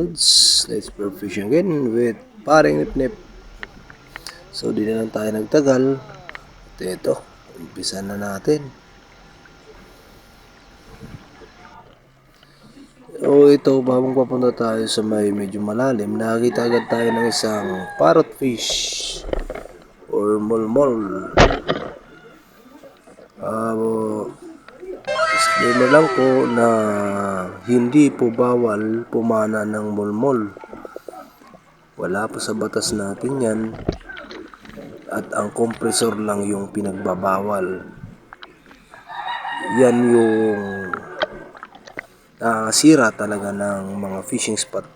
lods. Let's per fish again with paring nip nip. So di na lang tayo nagtagal. At ito, umpisa na natin. O ito, babang papunta tayo sa may medyo malalim, nakakita agad tayo ng isang parrot fish or mulmol. Ah, lang po na hindi po bawal pumana ng mulmol. Wala pa sa batas natin yan. At ang kompresor lang yung pinagbabawal. Yan yung nakakasira talaga ng mga fishing spot.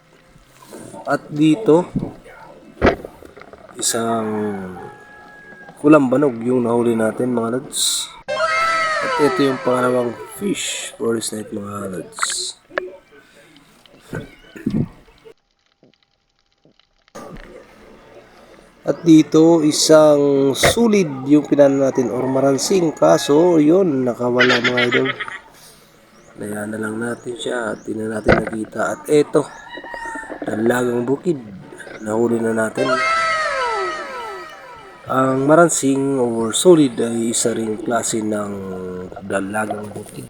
At dito, isang kulambanog yung nahuli natin mga lads. At ito yung pangalawang fish for night mga lads. At dito, isang sulid yung pinano natin or maransing. Kaso, yun, nakawala mga idol. Kaya na lang natin siya at di na natin nakita. At eto, dalagang bukid. Nahuli na natin. Ang maransing or solid ay isa ring klase ng dalagang bukid.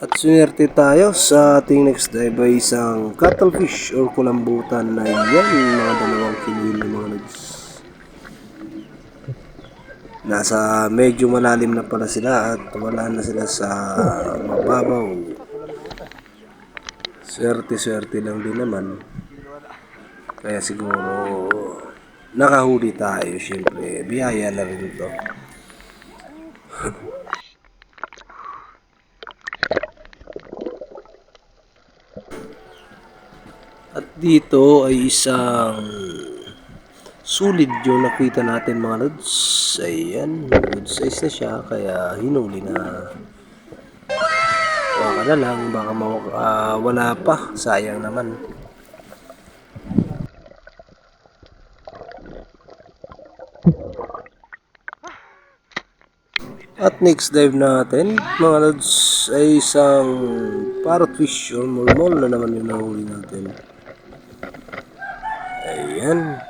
At sunerte tayo sa ating next dive ay isang cuttlefish or kulambutan na yan, mga dalawang kilo mga nags. Nasa medyo malalim na pala sila at wala na sila sa mababaw. Swerte-swerte lang din naman. Kaya siguro nakahuli tayo syempre. Biyaya na rin ito. At dito ay isang Sulit yung nakita natin mga lods. Ayan, good size na siya kaya hinuli na. Baka na lang, baka maw- ah, wala pa. Sayang naman. At next dive natin, mga lods, ay isang parrotfish or mulmol na naman yung nahuli natin. Ayan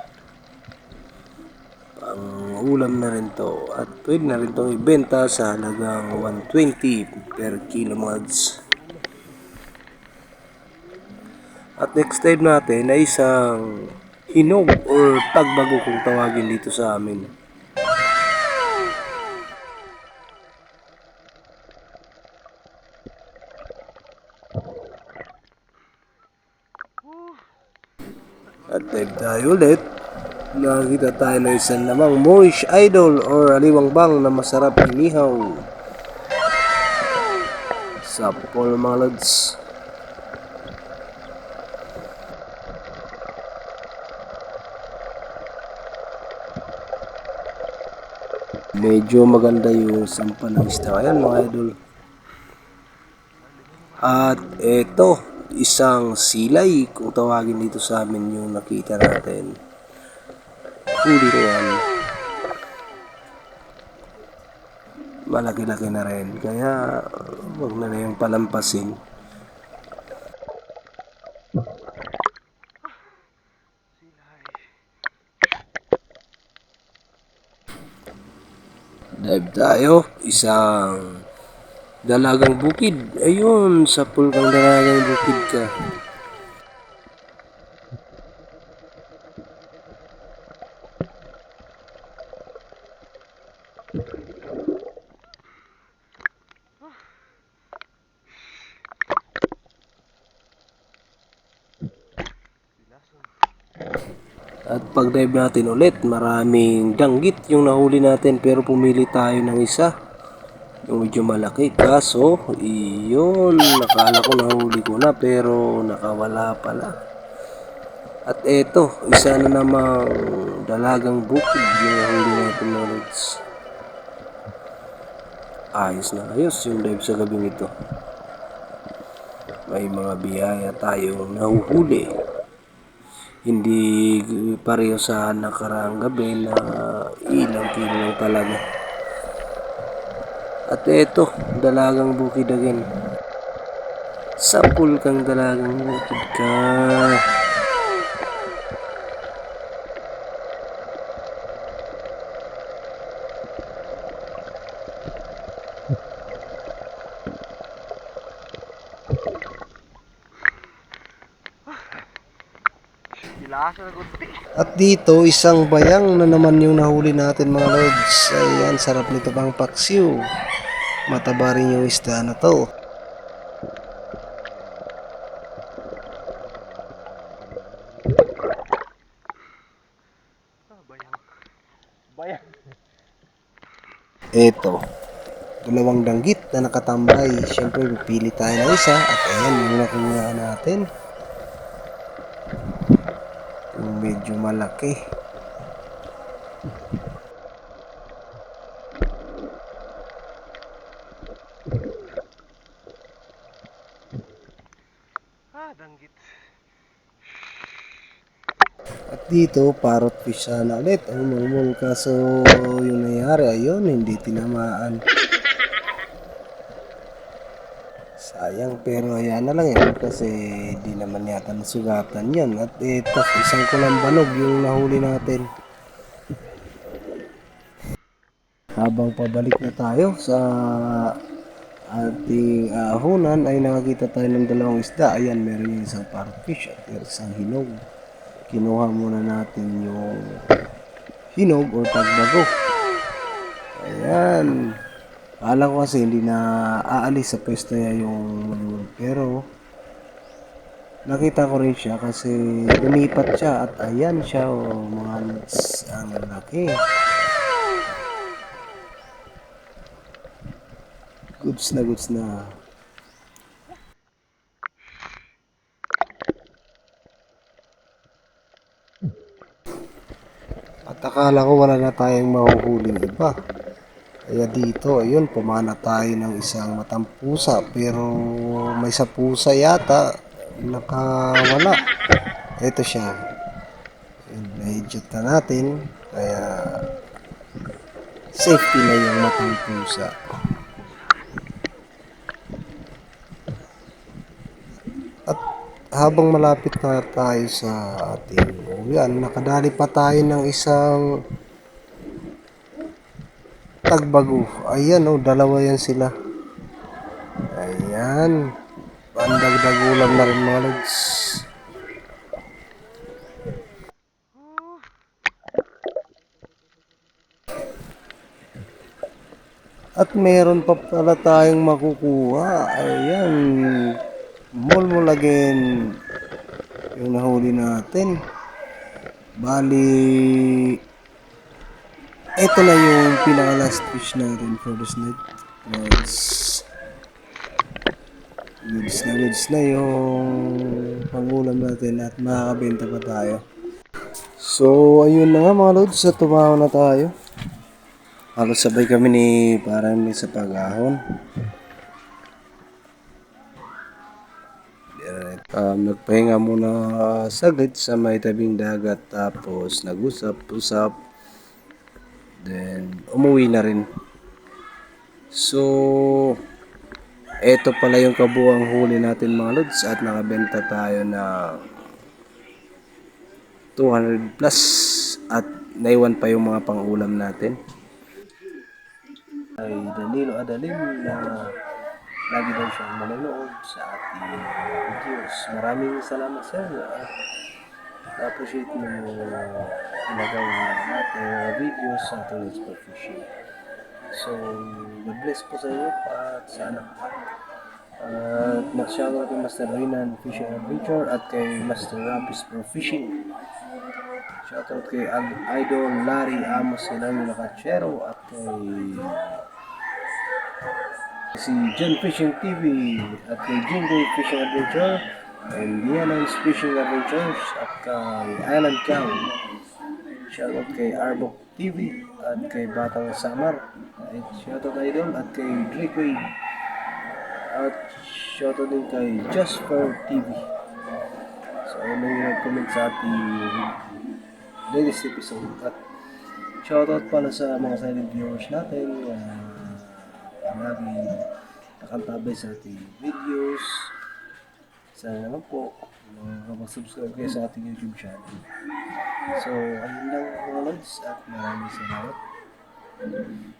ang ulam na rin to at pwede na rin itong ibenta sa halagang 120 per kilo mods at next time natin ay isang hinog or tagbago kung tawagin dito sa amin. At dive tayo ulit. Nakakita tayo ng isang namang Moorish Idol or aliwang bang na masarap inihaw. Sa Paul mga lods. Medyo maganda yung sampa ng isda ngayon mga idol. At eto, isang silay kung tawagin dito sa amin yung nakita natin huli na yan. Malaki-laki na rin. Kaya, wag na na yung palampasin. Dive tayo. Isang dalagang bukid. Ayun, sa pulkang dalagang bukid ka. At pag dive natin ulit, maraming danggit yung nahuli natin pero pumili tayo ng isa. Yung medyo malaki. Kaso, iyon, nakala ko nahuli ko na pero nakawala pala. At eto, isa na namang dalagang bukid yung nahuli natin mga lods. Ayos na ayos yung dive sa gabing ito. May mga biyaya tayong nahuhuli hindi pareho sa nakaraang gabi na ilang kilo lang talaga. At eto, dalagang bukid again. Sapul kang dalagang bukid ka. At dito, isang bayang na naman yung nahuli natin mga lords. Ayan, sarap nito pang paksiw. Mataba rin yung isda na to. Ito, dalawang danggit na nakatambay. Siyempre, pipili tayo ng isa. At ayan, yung nakuha natin. Medyo malaki. Ah, danggit. At dito, parrot fish sana ulit. Ang mulmul kaso yung nangyari ayun, hindi tinamaan. Sayang pero ayan na lang yan kasi di naman yata nasugatan yan. At ito, isang kulang banog yung nahuli natin. Habang pabalik na tayo sa ating ahunan ay nakakita tayo ng dalawang isda. Ayan, meron yung isang parrot fish at isang hinog. Kinuha muna natin yung hinog or tagbago. Ayan. Akala ko kasi hindi na aalis sa pwesto niya yung mulmul. Pero nakita ko rin siya kasi lumipat siya at ayan siya o mga nuts. ang laki. Goods na goods na. At akala ko wala na tayong mahuhuling iba. Kaya dito, ayun, pumana tayo ng isang matampusa. Pero may sa pusa yata, nakawala. Ito siya. Na-hidget na natin. Kaya safety na yung matampusa. At habang malapit na tayo sa ating uwian, nakadali pa tayo ng isang tagbago. Ayan oh, dalawa yan sila. Ayan. Pandagdag ulam na rin mga lods. At meron pa pala tayong makukuha. Ayan. Mulmul again. Yung nahuli natin. Bali, ito na yung pinaka last fish natin for this night. Guys. Goods na goods na yung pangulam natin at makakabenta pa tayo. So, ayun na nga mga lods. Sa tumawa na tayo. Halos sabay kami ni parang sa pag-ahon. Um, nagpahinga muna saglit sa may tabing dagat tapos nag-usap-usap then umuwi na rin. So eto pala yung kabuang huli natin mga lods at nakabenta tayo na 200 plus at naiwan pa yung mga pangulam natin. Ay Danilo Adalim na lagi daw siyang manonood sa ating videos. Maraming salamat sir. at na-appreciate mo yung ginagawa natin mga videos sa ating expert fishing. So, bless po sa iyo at sana at mag-shoutout kay Master Renan Fishing Adventure at kay Master Rapis Pro Fishing. Shoutout kay Idol Larry Amos Silang Nakachero at kay si John Fishing TV at kay Jingo Fishing Adventure and Diana's Fishing Adventures at kay Island Cow. Shoutout kay Arbok TV at kay Batang Samar. At shoutout idol at kay Drake Wade. At shoutout din kay Just for TV. So, ayun yung nag-comment sa ating latest episode. At shoutout pala sa mga silent viewers natin. Uh, lagi nakantabay sa ating videos. Sana naman po, makapag-subscribe kayo sa ating YouTube channel. So, ayun lang mga lods at maraming salamat.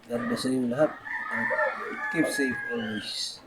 God bless sa inyo lahat. At keep safe always.